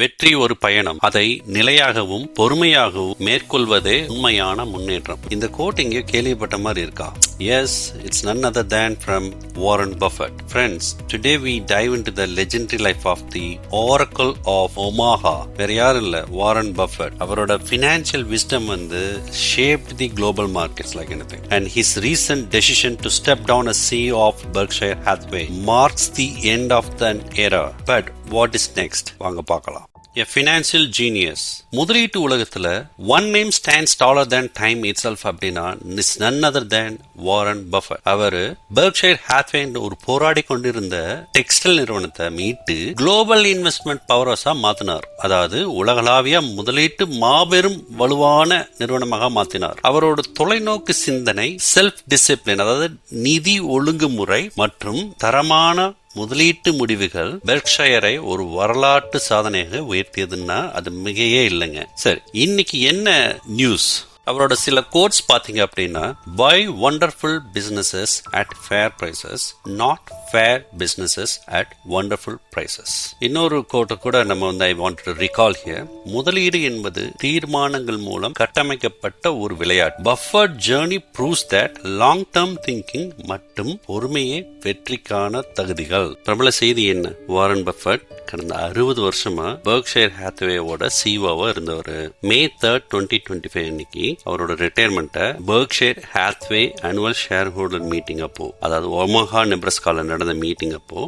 வெற்றி ஒரு பயணம் அதை நிலையாகவும் பொறுமையாகவும் மேற்கொள்வதே உண்மையான முன்னேற்றம் இந்த கோட் எங்கேயோ கேள்விப்பட்ட மாதிரி இருக்கா yes it's none other than from Warren Buffett friends today we dive in to the legendary life of the Oracle of Omaha வேற யாரும் இல்லை வாரன் பஃபட் அவரோட ஃபினான்ஷியல் விஸ்டம் வந்து shape the global markets like any and his recent decision to step down a C of Berkshire Hathaway marks the end of an era but what is next வாங்க பார்க்கலாம் a financial genius முதலீட்டு உலகத்தில் one name stands taller than time itself அப்படின்னா is none other than Warren Buffett our Berkshire Hathaway ஒரு போராடி கொண்டிருந்த textile நிறுவனத்தை மீட்டு குளோபல் இன்வெஸ்ட்மெண்ட் பவர்ஸா மாத்தினார். அதாவது உலகளாவிய முதலீட்டு மாபெரும் வலுவான நிறுவனமாக மாத்தினார். அவரோட தொலைநோக்கு சிந்தனை செல்ஃப் டிசிப்ளின் அதாவது நிதி ஒழுங்குமுறை மற்றும் தரமான முதலீட்டு முடிவுகள் பெர்க்ஷயரை ஒரு வரலாற்று சாதனையாக உயர்த்தியதுன்னா அது மிகையே இல்லைங்க. சரி இன்னைக்கு என்ன நியூஸ் அவரோட சில கோட்ஸ் பாத்தீங்க அப்படின்னா buy wonderful businesses at fair prices not fair businesses at wonderful prices இன்னொரு கோட்டை கூட நம்ம வந்து I want to recall here முதலீடு என்பது தீர்மானங்கள் மூலம் கட்டமைக்கப்பட்ட ஒரு விளையாட்டு. Buffett journey proves that long term thinking மற்றும் பொறுமையே வெற்றிக்கான தகுதிகள். பிரபல செய்தி என்ன? வாரன் பஃபர்ட் கடந்த அறுபது வருஷமா பர்க்ஷயர் ஹேத்வேவோட சிஓவா இருந்தவர். May third twenty twenty five அன்னைக்கு அவரோட ரிட்டையர்மெண்ட்டை Berkshire Hathaway annual share holder meeting அப்போ அதாவது ஒமஹா நெப்ரஸ்கால நடந்த மீட்டிங் அப்போ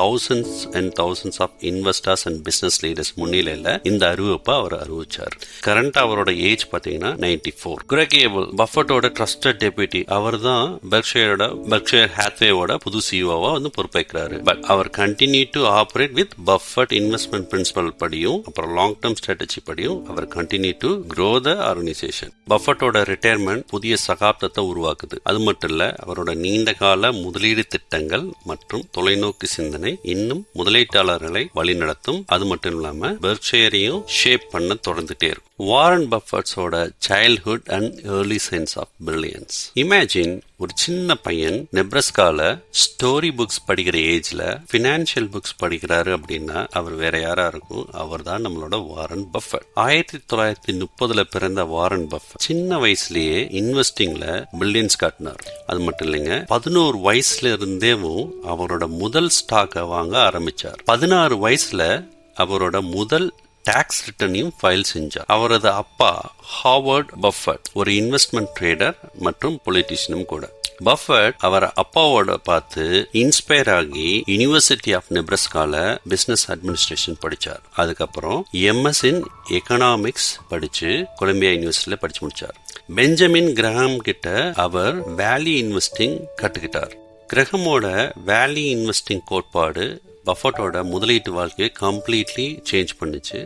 thousands and thousands of investors and business leaders முன்னிலையில இந்த அறிவிப்பை அவர் அறிவிச்சார். கரண்ட் அவரோட ஏஜ் பாத்தீங்கன்னா நைன்டி ஃபோர் குரகேபிள் பஃபட்டோட ட்ரஸ்டட் டெபியூட்டி அவர் தான் பெர்க்ஷயரோட பெர்க்ஷயர் ஹேத்வேவோட புது சிஓவா வந்து பொறுப்பேற்கிறாரு. But our continue to operate with Buffett investment principle படியும் அப்புறம் லாங் டேர்ம் ஸ்ட்ராட்டஜி படியும் அவர் continue to grow the organisation பஃபட்டோட retirement புதிய சகாப்தத்தை உருவாக்குது. அது மட்டும் இல்ல அவரோட நீண்ட கால முதலீடு திட்டங்கள் மற்றும் தொலைநோக்கு சிந்தனை இன்னும் முதலீட்டாளர்களை வழிநடத்தும். அது மட்டும் இல்லாம பெர்க்ஷயரையும் ஷேப் பண்ண தொடர்ந்துட்டே இருக்கும். Warren பஃபர்ட்ஸோட childhood and early signs of brilliance imagine ஒரு சின்ன பையன் நெப்ரஸ்கால ஸ்டோரி புக்ஸ் படிக்கிற ஏஜ்ல பினான்சியல் புக்ஸ் படிக்கிறாரு அப்படின்னா அவர் வேற யாரா இருக்கும்? அவர் தான் நம்மளோட வாரன் பஃபர் ஆயிரத்தி தொள்ளாயிரத்தி முப்பதுல பிறந்த வாரன் பஃபர் சின்ன வயசுலயே இன்வெஸ்டிங்ல பில்லியன்ஸ் காட்டினார். அது மட்டும் இல்லைங்க பதினோரு வயசுல இருந்தேவும் அவரோட முதல் ஸ்டாக்கை வாங்க ஆரம்பிச்சார். பதினாறு வயசுல அவரோட முதல் டாக்ஸ் ரிட்டர்னையும் ஃபைல் செஞ்சார். அவரது அப்பா ஹாவர்ட் பஃபட் ஒரு இன்வெஸ்ட்மெண்ட் ட்ரேடர் மற்றும் பொலிட்டிஷியனும் கூட. பஃபட் அவர் அப்பாவோட பார்த்து இன்ஸ்பயர் ஆகி யூனிவர்சிட்டி ஆஃப் நெப்ரஸ்கால பிசினஸ் அட்மினிஸ்ட்ரேஷன் படிச்சார். அதுக்கப்புறம் எம்எஸ் இன் எக்கனாமிக்ஸ் படிச்சு கொலம்பியா யூனிவர்சிட்டியில படிச்சு முடிச்சார். பெஞ்சமின் கிரஹாம் கிட்ட அவர் வேலி இன்வெஸ்டிங் கற்றுக்கிட்டார் கிரகமோட வேலி இன்வெஸ்டிங் கோட்பாடு பஃபட்டோட முதலீட்டு வாழ்க்கையை கம்ப்ளீட்லி சேஞ்ச் பண்ணுச்சு.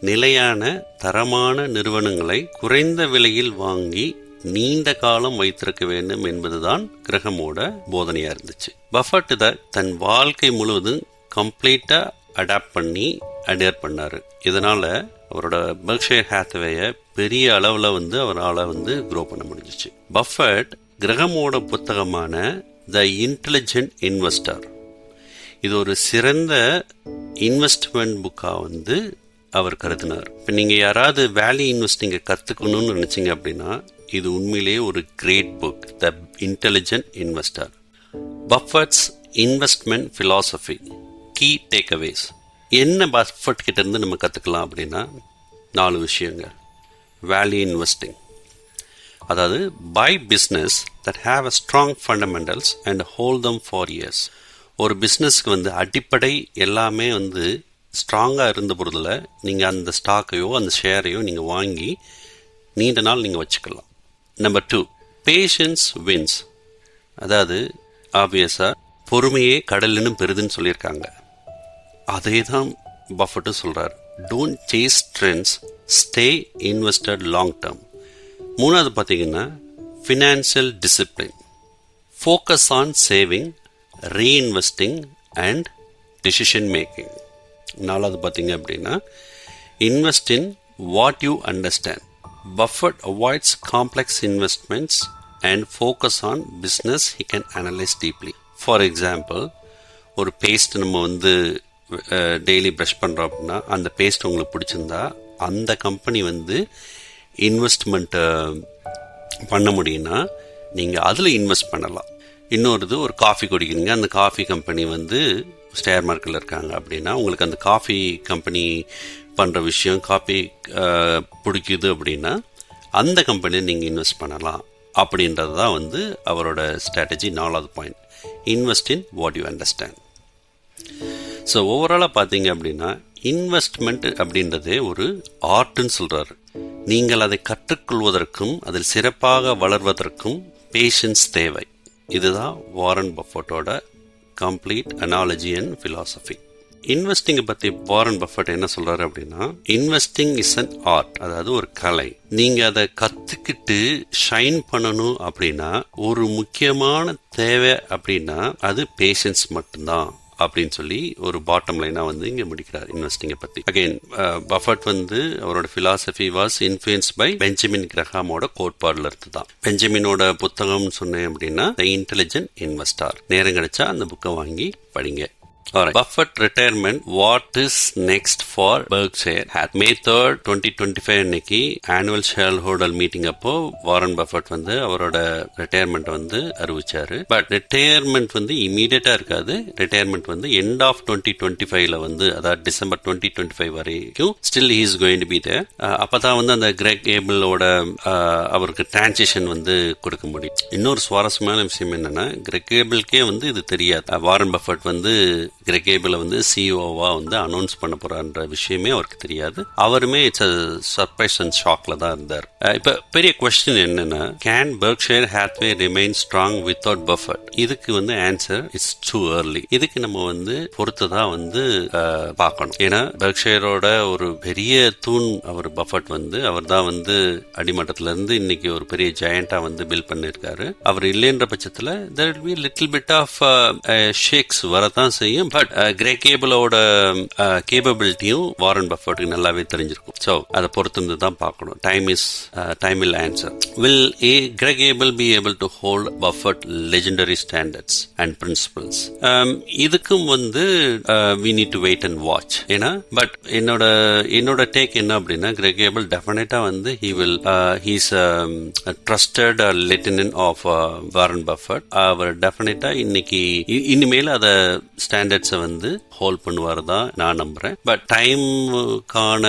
நிலையான தரமான நிறுவனங்களை குறைந்த விலையில் வாங்கி நீண்ட காலம் வைத்திருக்க வேண்டும் என்பதுதான் கிரகமோட போதனையா இருந்துச்சு. பஃபட் இதை தன் வாழ்க்கை முழுவதும் கம்ப்ளீட்டா அடாப்ட் பண்ணி அடேர் பண்ணாரு. இதனால அவரோட பெர்க்ஷயர் ஹேத்வேய பெரிய அளவுல வந்து அவரால் வந்து க்ரோ பண்ண முடிஞ்சிச்சு. பஃபட் கிரகமோட புத்தகமான த இன்டெலிஜென்ட் இன்வெஸ்டர் இது ஒரு சிறந்த இன்வெஸ்ட்மெண்ட் புக்காக வந்து அவர் கருதினார். இப்போ நீங்கள் யாராவது வேல்யூ இன்வெஸ்டிங்கை கற்றுக்கணும்னு நினச்சிங்க அப்படின்னா இது உண்மையிலேயே ஒரு great book the intelligent investor Buffett's investment philosophy key takeaways என்ன பஃபட் கிட்டேருந்து நம்ம கற்றுக்கலாம் அப்படின்னா நாலு விஷயங்கள். வேல்யூ இன்வெஸ்டிங் அதாவது buy business that have a strong fundamentals and hold them for years ஒரு பிஸ்னஸ்க்கு வந்து அடிப்படை எல்லாமே வந்து ஸ்ட்ராங்காக இருந்த பொருதில் நீங்கள் அந்த ஸ்டாக்கையோ அந்த ஷேரையோ நீங்கள் வாங்கி நீண்ட நாள் நீங்கள் வச்சுக்கலாம். நம்பர் டூ பேஷன்ஸ் வின்ஸ் அதாவது ஆப்வியஸாக பொறுமையே கடலினும் பெருதுன்னு சொல்லியிருக்காங்க. அதே தான் பஃபட்டும் சொல்கிறார் don't chase trends stay invested long term மூணாவது பார்த்தீங்கன்னா financial discipline focus on saving reinvesting and decision making நாலாவது பார்த்தீங்க அப்படின்னா invest in what you understand Buffett avoids complex investments and focus on business he can analyse deeply for example ஒரு paste நம்ம வந்து daily brush பண்ணுறோம் அப்படின்னா அந்த paste உங்களுக்கு பிடிச்சிருந்தா அந்த கம்பெனி வந்து இன்வெஸ்ட்மெண்ட்டை பண்ண முடியும்னா நீங்கள் அதில் இன்வெஸ்ட் பண்ணலாம். இன்னொருது ஒரு காஃபி குடிக்கிறீங்க. அந்த காஃபி கம்பெனி வந்து ஸ்டேர் மார்க்கில் இருக்காங்க அப்படின்னா உங்களுக்கு அந்த காஃபி கம்பெனி பண்ணுற விஷயம் காஃபி பிடிக்குது அப்படின்னா அந்த கம்பெனியை நீங்கள் இன்வெஸ்ட் பண்ணலாம். அப்படின்றது தான் வந்து அவரோட ஸ்ட்ராட்டஜி நாலாவது point. Invest in what you understand. So ஓவராலாக பார்த்தீங்க அப்படின்னா இன்வெஸ்ட்மெண்ட் அப்படின்றதே ஒரு ஆர்ட்டுன்னு சொல்கிறாரு நீங்கள் அதை கற்றுக்கொள்வதற்கும் அதில் சிறப்பாக வளர்வதற்கும் பேஷன்ஸ் தேவை. இதுதான் வாரன் பஃபட்டோட கம்ப்ளீட் அனாலஜி அண்ட் ஃபிலாசபி இன்வெஸ்டிங்கை பற்றி வாரன் பஃபட் என்ன சொல்கிறார் அப்படின்னா இன்வெஸ்டிங் இஸ் அன் ஆர்ட் அதாவது ஒரு கலை. நீங்கள் அதை கற்றுக்கிட்டு ஷைன் பண்ணணும் அப்படின்னா ஒரு முக்கியமான தேவை அப்படின்னா அது பேஷன்ஸ் மட்டும்தான். அப்படின்னு சொல்லி ஒரு பாட்டம் லைனா வந்து இங்க முடிக்கிறார் இன்வெஸ்டிங்கை பற்றி அகெயின் பஃபட் வந்து அவரோட philosophy was influence by Benjamin கிரஹாமோட கோட்பாடுல இருந்து தான் பெஞ்சமினோட புத்தகம்னு சொன்னேன் அப்படின்னா த இன்டெலிஜென்ட் இன்வெஸ்டார் நேரம் கிடைச்சா அந்த புக்கை வாங்கி படிங்க. Alright. Buffett retirement. What is next for Berkshire? At May 3rd, 2025 அன்னைக்கு ஆனுவல் ஷேர் ஹோல்டர் மீட்டிங் அப்போ வாரன் பஃபட் வந்து அவரோட ரிட்டையர்மெண்ட் வந்து அறிவிச்சாரு பட் ரிட்டையர்மெண்ட் வந்து இமீடியட்டா இருக்காது ரிட்டையர்மெண்ட் வந்து எண்ட் ஆஃப் டுவெண்ட்டி டுவெண்ட்டி ஃபைவ்ல வந்து அதாவது டிசம்பர் டுவெண்ட்டி டுவெண்ட்டி ஃபைவ் வரைக்கும் still he's going to be there அப்பதான் வந்து அந்த கிரெக் ஏபிளோட அவருக்கு டிரான்சிஷன் வந்து கொடுக்க முடியும் இன்னொரு சுவாரஸ்யமான விஷயம் என்னன்னா கிரெக் ஏபிள்கே வந்து இது தெரியாது வாரன் பஃபட் வந்து கிரெகேபிள வந்து சிஓவா வந்து அனௌன்ஸ் பண்ண போறான்ற விஷயமே அவருக்கு தெரியாது. அவருமே இட்ஸ் சர்ப்ரைஸ் அண்ட் ஷாக்ல தான் இருந்தார். இப்ப பெரிய கொஸ்டின் என்னன்னா can Berkshire Hathaway remain strong without Buffett இதுக்கு வந்து ஆன்சர் இட்ஸ் டூ ஏர்லி இதுக்கு நம்ம வந்து பொறுத்து தான் வந்து பார்க்கணும். ஏன்னா பர்க்ஷேரோட ஒரு பெரிய தூண் அவர் பஃபட் வந்து அவர் தான் வந்து அடிமட்டத்துல இருந்து இன்னைக்கு ஒரு பெரிய ஜெயண்டா வந்து பில் பண்ணிருக்காரு. அவர் இல்லைன்ற பட்சத்துல there be little bit of shakes வரதான் செய்யும். பட் கிரே கேபிளோட கேபபிலிட்டியும் வாரன் பஃபர்ட்டுக்கு நல்லாவே தெரிஞ்சிருக்கும். ஸோ அதை பொறுத்திருந்து தான் பார்க்கணும். Time is time will answer will a Greg Abel be able to hold Buffett legendary standards and principles இதுக்கும் வந்து we need to wait and watch ஏன்னா பட் என்னோட என்னோட டேக் என்ன அப்படின்னா கிரே கேபிள் டெஃபினட்டா வந்து he will he's trusted lieutenant of Warren Buffett our definitely இன்னைக்கு இனிமேல் அதை ஸ்டாண்டர்ட் ஸ்டாண்டர்ட்ஸை வந்து ஹோல்ட் பண்ணுவார் தான் நான் நம்புகிறேன் பட் டைமுக்கான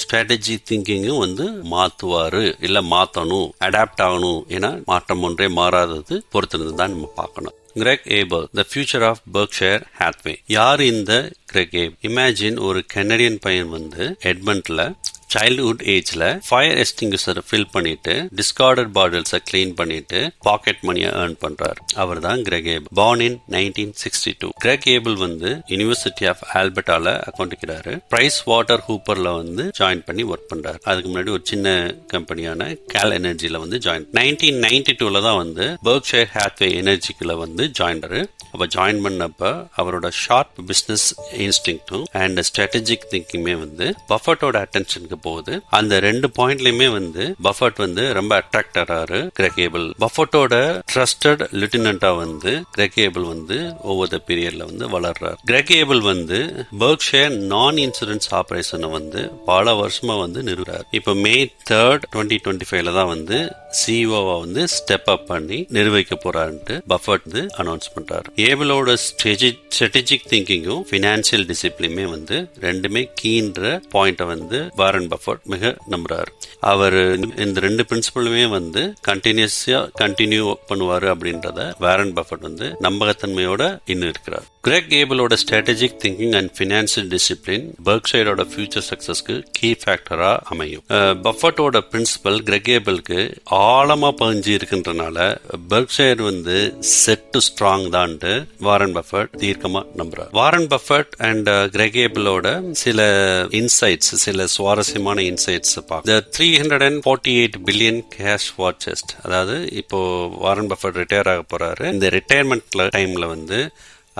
ஸ்ட்ராட்டஜி திங்கிங்கும் வந்து மாற்றுவார் இல்லை மாற்றணும் அடாப்ட் ஆகணும் ஏன்னா மாற்றம் ஒன்றே மாறாதது பொறுத்திருந்து தான் நம்ம பார்க்கணும். Greg Abel the future of Berkshire Hathaway யார் இந்த கிரெக் ஏப் இமேஜின் ஒரு கெனடியன் பையன் வந்து எட்மண்ட்ல சைல்ட்ஹுட் ஏஜ்ல ஃபயர் எஸ்டிங்யூசர் ஃபில் பண்ணிட்டு டிஸ்கார்டட் பாட்டில்ஸை கிளீன் பண்ணிட்டு பாக்கெட் மணியை ஏர்ன் பண்றாரு. அவர் தான் Greg Abel born in nineteen sixty two Greg Abel வந்து யூனிவர்சிட்டி ஆஃப் ஆல்பர்டால அக்கௌண்டிக்கிறாரு பிரைஸ் வாட்டர் ஹூப்பர்ல வந்து ஜாயின் பண்ணி ஒர்க் பண்றாரு. அதுக்கு முன்னாடி ஒரு சின்ன கம்பெனியான கேல் எனர்ஜியில வந்து ஜாயின் நைன்டீன் நைன்டி டூல தான் வந்து பர்க்ஷயர் ஹேத்வே எனர்ஜிக்குள்ள வந்து ஜாயின்டரு அப்ப ஜாயின் பண்ணப்ப அவரோட ஷார்ப் பிசினஸ் இன்ஸ்டிங்டும் அண்ட் ஸ்ட்ராட்டஜிக் திங்கிங்குமே வந்து பஃபட்டோட அட்டென்ஷனுக்கு போகுது. அந்த ரெண்டு பாயிண்ட்லயுமே வந்து பஃபட் வந்து ரொம்ப அட்ராக்ட் ஆறாரு கிரகேபிள் பஃபட்டோட ட்ரஸ்டட் லிeutenant வந்து கிரகேபிள் வந்து ஒவ்வொரு பீரியட்ல வந்து வளர்றாரு. கிரகேபிள் வந்து பர்க்ஷயர் நான் இன்சூரன்ஸ் ஆபரேஷனை வந்து பல வருஷமா வந்து நிறுவுறாரு. இப்ப மே தேர்ட் டுவெண்ட்டி டுவெண்ட்டி ஃபைவ்ல தான் வந்து சிஓவா வந்து ஸ்டெப் அப் பண்ணி நிர்வகிக்க போறாருன்ட்டு பஃபட் வந்து அனௌன்ஸ் பண்றாரு. ஏபிளோட ஸ்ட்ராட்டஜிக் திங்கிங்கும் பினான்சியல் டிசிப்ளினுமே வந்து ரெண்டுமே கீன்ற பாயிண்ட வந்து வாரன் பஃபர்ட் மிக நம்புறாரு. அவர் இந்த ரெண்டு பிரின்சிபலுமே வந்து கண்டினியூஸா கண்டினியூ பண்ணுவாரு அப்படின்றத வேரன் பஃபர்ட் வந்து நம்பகத்தன்மையோட இன்னும் இருக்கிறார். Greg ஏபிளோட strategic thinking and financial discipline பர்க்ஷயரோட future சக்ஸஸ்க்கு கீ ஃபேக்டரா அமையும். பஃபட்டோட பிரின்சிபல் கிரெக் ஏபிளுக்கு ஆழமா பதிஞ்சு இருக்கின்றனால பர்க்ஷயர் வந்து செட் டு ஸ்ட்ராங் தான்ட்டு வாரன் பஃபட் தீர்க்கமா நம்புறார். வாரன் பஃபட் அண்ட் கிரெகேபிளோட சில இன்சைட்ஸ் சில சுவாரஸ்யமான இன்சைட்ஸ் பார்க்க three hundred and forty eight billion cash war chest அதாவது இப்போ வாரன் பஃபட் ரிட்டையர் ஆக போறாரு. இந்த ரிட்டையர்மெண்ட் டைம்ல வந்து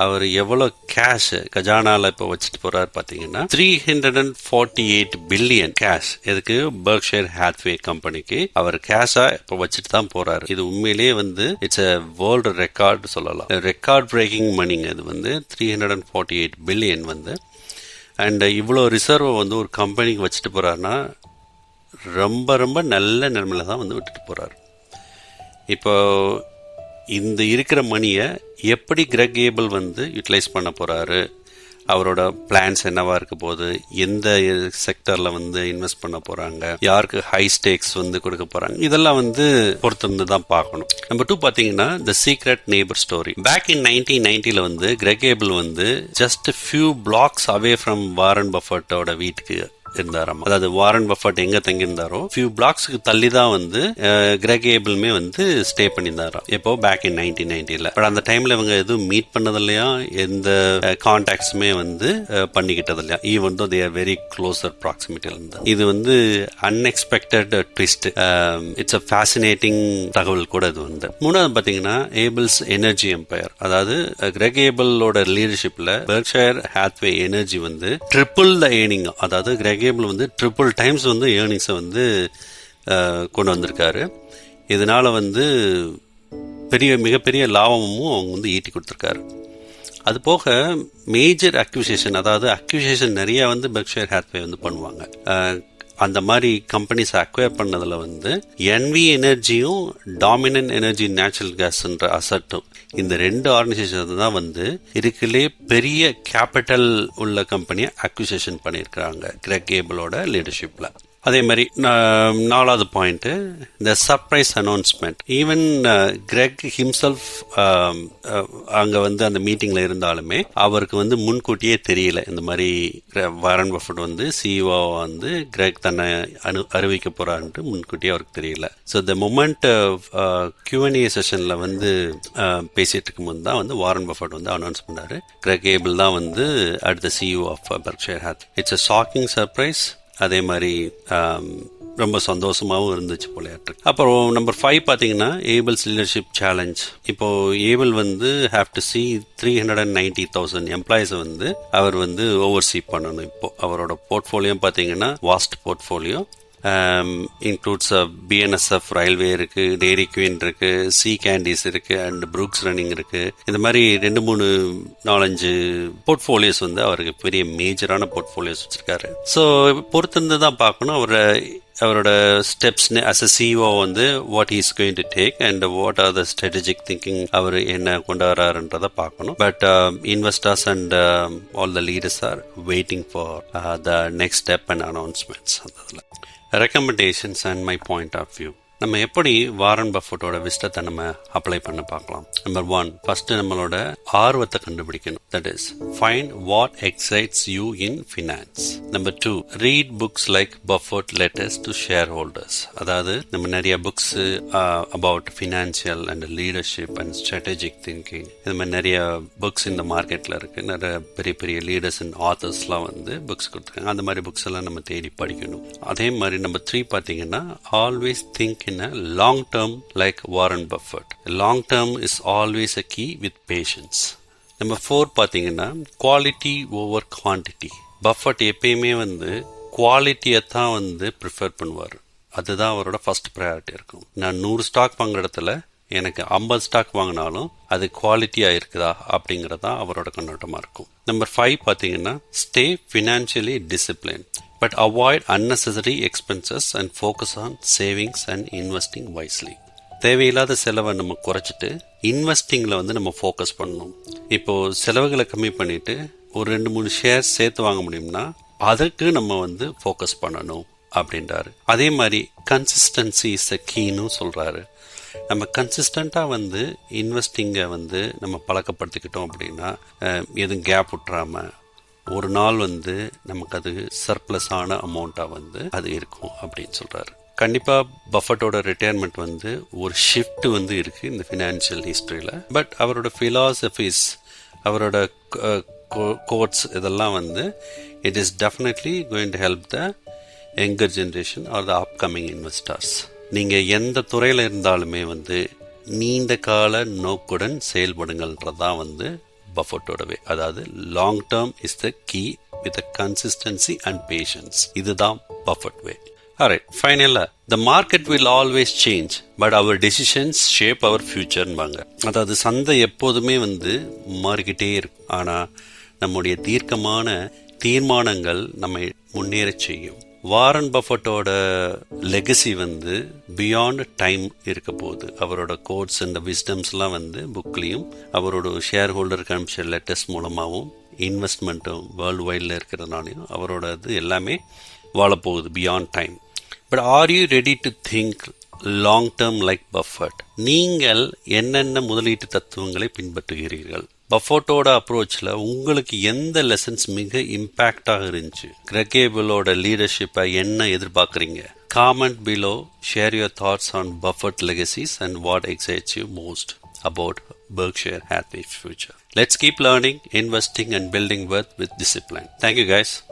அவர் எவ்வளோ கேஷ் கஜானாவில் இப்போ வச்சுட்டு போகிறார் பார்த்தீங்கன்னா three hundred and forty eight billion cash எதுக்கு பர்க்ஷேர் ஹேத்வே கம்பெனிக்கு அவர் கேஷா இப்போ வச்சுட்டு தான் போகிறாரு இது உண்மையிலேயே வந்து இட்ஸ் அ வேர்ல்டு ரெக்கார்டு சொல்லலாம். ரெக்கார்ட் பிரேக்கிங் மணிங்க இது வந்து three hundred and forty eight billion வந்து. அண்ட் இவ்வளோ ரிசர்வை வந்து ஒரு கம்பெனிக்கு வச்சுட்டு போகிறாருன்னா ரொம்ப ரொம்ப நல்ல நிலைமையில தான் வந்து விட்டுட்டு போகிறார் இப்போ இந்த இருக்கிற மணியை எப்படி கிரெக் ஏபிள் வந்து யூட்டிலைஸ் பண்ண போகிறாரு அவரோட பிளான்ஸ் என்னவா இருக்க போகுது? எந்த செக்டர்ல வந்து இன்வெஸ்ட் பண்ண போறாங்க? யாருக்கு ஹை ஸ்டேக்ஸ் வந்து கொடுக்க போறாங்க? இதெல்லாம் வந்து பொறுத்திருந்து தான் பார்க்கணும். நம்பர் டூ பாத்தீங்கன்னா the secret neighbour story back in nineteen நைன்டில வந்து கிரெக் வந்து just few blocks away from Warren பஃபர்ட்டோட வீட்டுக்கு இருந்தாராம் அதாவது வாரன் பஃபர்ட் எங்க தங்கியிருந்தாரோ ஃபியூ பிளாக்ஸ்க்கு தள்ளி தான் வந்து கிரெக் ஏபிளுமே வந்து ஸ்டே பண்ணியிருந்தாராம். எப்போ பேக் இன் நைன்டீன் நைன்டில பட் அந்த டைம்ல இவங்க எதுவும் மீட் பண்ணது இல்லையா எந்த கான்டாக்ட்ஸுமே வந்து பண்ணிக்கிட்டது இல்லையா ஈவன் தோ தேர் வெரி க்ளோசர் ப்ராக்சிமிட்டியில் இருந்தா இது வந்து unexpected twist it's a fascinating தகவல் கூட இது வந்து. மூணாவது பார்த்தீங்கன்னா ஏபிள்ஸ் எனர்ஜி எம்பையர் அதாவது கிரெக் ஏபிளோட லீடர்ஷிப்ல பெர்க்ஷயர் ஹேத்வே எனர்ஜி வந்து ட்ரிபிள் த ஏனிங் அதாவது கிரெக் கேமில் வந்து ட்ரிபிள் டைம்ஸ் வந்து ஏர்னிங்ஸை வந்து கொண்டு வந்திருக்காரு. இதனால் வந்து பெரிய மிகப்பெரிய லாபமும் அவங்க வந்து ஈட்டி கொடுத்துருக்காரு. அது போக மேஜர் அக்யூசேஷன் அதாவது அக்யூசேஷன் நிறையா வந்து பெர்க்ஷயர் ஹேத்வே வந்து பண்ணுவாங்க. அந்த மாதிரி கம்பெனிஸ் அக்வயர் பண்ணதுல வந்து என்வி எனர்ஜியும் டாமினன்ட் எனர்ஜி நேச்சுரல் கேஸ்ன்ற அசட்டும் இந்த ரெண்டு ஆர்கனைசேஷன் தான் வந்து இருக்கலே பெரிய கேபிட்டல் உள்ள கம்பெனியை அக்விசேஷன் பண்ணியிருக்கிறாங்க கிரெக் கேபிளோட லீடர்ஷிப்ல அதே மாதிரி நாலாவது பாயிண்ட்டு இந்த surprise announcement even Greg himself அங்கே வந்து அந்த மீட்டிங்கில் இருந்தாலுமே அவருக்கு வந்து முன்கூட்டியே தெரியல. இந்த மாதிரி கிர- வாரன் பஃபட் வந்து சிஇஓ வந்து கிரெக் தன்னை அனு அறிவிக்க போகிறான்ட்டு முன்கூட்டியே அவருக்கு தெரியல. ஸோ த மொமெண்ட் கியூஎன்ஏ செஷனில் வந்து uh, பேசிகிட்டு இருக்கும்போது தான் வந்து வாரன் பஃபட் வந்து அனௌன்ஸ் பண்ணார். கிரெக் ஏபிள் தான் வந்து at the CEO of Berkshire Hathaway it's a shocking surprise அதே மாதிரி ரொம்ப சந்தோஷமாகவும் இருந்துச்சு போலையாட்டு அப்புறம் நம்பர் ஃபைவ் பார்த்தீங்கன்னா ஏபிள்ஸ் லீடர்ஷிப் சேலஞ்ச் இப்போ ஏபிள் வந்து have to see three hundred and ninety thousand எம்ப்ளாயிஸை வந்து அவர் வந்து ஓவர்சீ பண்ணணும் இப்போ. அவரோட போர்ட்ஃபோலியோ பார்த்தீங்கன்னா vast portfolio includes BNSF railway இருக்குது டேரி குவீன் இருக்குது சி கேண்டீஸ் இருக்குது அண்ட் ப்ரூக்ஸ் ரன்னிங் இருக்குது இந்த மாதிரி ரெண்டு மூணு நாலஞ்சு போர்ட்ஃபோலியோஸ் வந்து அவருக்கு பெரிய மேஜரான போர்ட்ஃபோலியோஸ் வச்சுருக்காரு. ஸோ பொறுத்திருந்து தான் பார்க்கணும். அவரை அவரோட ஸ்டெப்ஸ் அஸ் அ சிஓ வந்து what is going to take and what are the strategic thinking அவர் என்ன கொண்டு வராருன்றதை பார்க்கணும் but investors and all the leaders are waiting for the next step and announcements அந்த இதில் recommendations and my point of view நம்ம எப்படி Warren பஃபட்டோட விஸ்டத்தை நம்ம apply பண்ண பார்க்கலாம்? நம்பர் ஒன் ஃபர்ஸ்ட் நம்மளோட ஆர்வத்தை கண்டுபிடிக்கணும். That is find what excites you in finance number two read books like Buffett letters to share holders அதாவது நம்ம நிறைய books about financial and leadership and strategic thinking இந்த மாதிரி நிறைய புக்ஸ் இந்த மார்க்கெட்டில் இருக்குது நிறைய பெரிய பெரிய லீடர்ஸ் அண்ட் ஆத்தர்ஸ்லாம் வந்து புக்ஸ் கொடுத்துருக்காங்க. அந்த மாதிரி புக்ஸ் எல்லாம் நம்ம தேடி படிக்கணும். அதே மாதிரி நம்பர் த்ரீ பார்த்தீங்கன்னா always think in a long term like Warren Buffett long term is always a key with patience number four பார்த்தீங்கன்னா குவாலிட்டி ஓவர் குவான்டிட்டி பஃபர்ட் எப்பயுமே வந்து குவாலிட்டியை தான் வந்து ப்ரிஃபர் பண்ணுவார். அதுதான் அவரோட ஃபர்ஸ்ட் ப்ரையாரிட்டி இருக்கும். நான் நூறு ஸ்டாக் வாங்குற இடத்துல எனக்கு ஐம்பது ஸ்டாக் வாங்கினாலும் அது குவாலிட்டியாக இருக்குதா அப்படிங்கிறது தான் அவரோட கண்ணோட்டமாக இருக்கும். நம்பர் ஃபைவ் பார்த்தீங்கன்னா stay financially discipline but avoid unnecessary expenses and focus on savings and investing wisely தேவையில்லாத செலவை நம்ம குறைச்சிட்டு இன்வெஸ்டிங்கில் வந்து நம்ம ஃபோக்கஸ் பண்ணணும். இப்போது செலவுகளை கம்மி பண்ணிவிட்டு ஒரு ரெண்டு மூணு ஷேர் சேர்த்து வாங்க முடியும்னா அதற்கு நம்ம வந்து ஃபோக்கஸ் பண்ணணும் அப்படின்றாரு. அதே மாதிரி கன்சிஸ்டன்சி இஸ் அ கீன்னு சொல்கிறாரு நம்ம கன்சிஸ்டண்ட்டாக வந்து இன்வெஸ்டிங்கை வந்து நம்ம பழக்கப்படுத்திக்கிட்டோம் அப்படின்னா எதுவும் கேப் விட்டுறாமல் ஒரு நாள் வந்து நமக்கு அது சர்ப்ளஸான அமௌண்ட்டாக வந்து அது இருக்கும் அப்படின்னு சொல்கிறாரு கண்டிப்பாக பஃபட்டோட ரிட்டையர்மெண்ட் வந்து ஒரு ஷிஃப்ட் வந்து இருக்கு இந்த ஃபினான்ஷியல் ஹிஸ்ட்ரியில் பட் அவரோட ஃபிலாசபிஸ் அவரோட கோட்ஸ் இதெல்லாம் வந்து it is definitely going to help the younger generation or the upcoming investors நீங்கள் எந்த துறையில் இருந்தாலுமே வந்து நீண்ட கால நோக்குடன் செயல்படுங்கள்ன்றதான் வந்து பஃபட்டோடவே அதாவது long term is the key with consistency and patience இதுதான் பஃபட் வே. ரைட் ஃபைனலாக the market will always change but your decisions shape your ஃபியூச்சர்ன்பாங்க அதாவது சந்தை எப்போதுமே வந்து மாறிக்கிட்டே இருக்கும். ஆனால் நம்முடைய தீர்க்கமான தீர்மானங்கள் நம்மை முன்னேற செய்யும். வாரன் பஃபட்டோட லெகசி வந்து பியாண்ட் டைம் இருக்க போகுது. அவரோட கோட்ஸ் அண்ட் விஸ்டம்ஸ்லாம் வந்து புக்லேயும் அவரோட ஷேர் ஹோல்டர் கமிஷன் லெட்டர்ஸ் மூலமாகவும் இன்வெஸ்ட்மெண்ட்டும் வேர்ல்டு வைடில் இருக்கிறதுனாலையும் அவரோட இது எல்லாமே வாழப்போகுது beyond time but are you ready to think long term like Buffett நீங்கள் என்னென்ன முதலீட்டு தத்துவங்களை பின்பற்றுகிறீர்கள்? பஃபோட்டோட அப்ரோச்சில் உங்களுக்கு எந்த லெசன்ஸ் மிக இம்பேக்டாக இருந்துச்சு கிரகேபிளோட லீடர்ஷிப்பை என்ன எதிர்பார்க்குறீங்க comment below share your thoughts on Buffett legacies and what excites you most about Berkshire Hathaway's future. Let's keep learning, investing, and building wealth with discipline. Thank you, guys.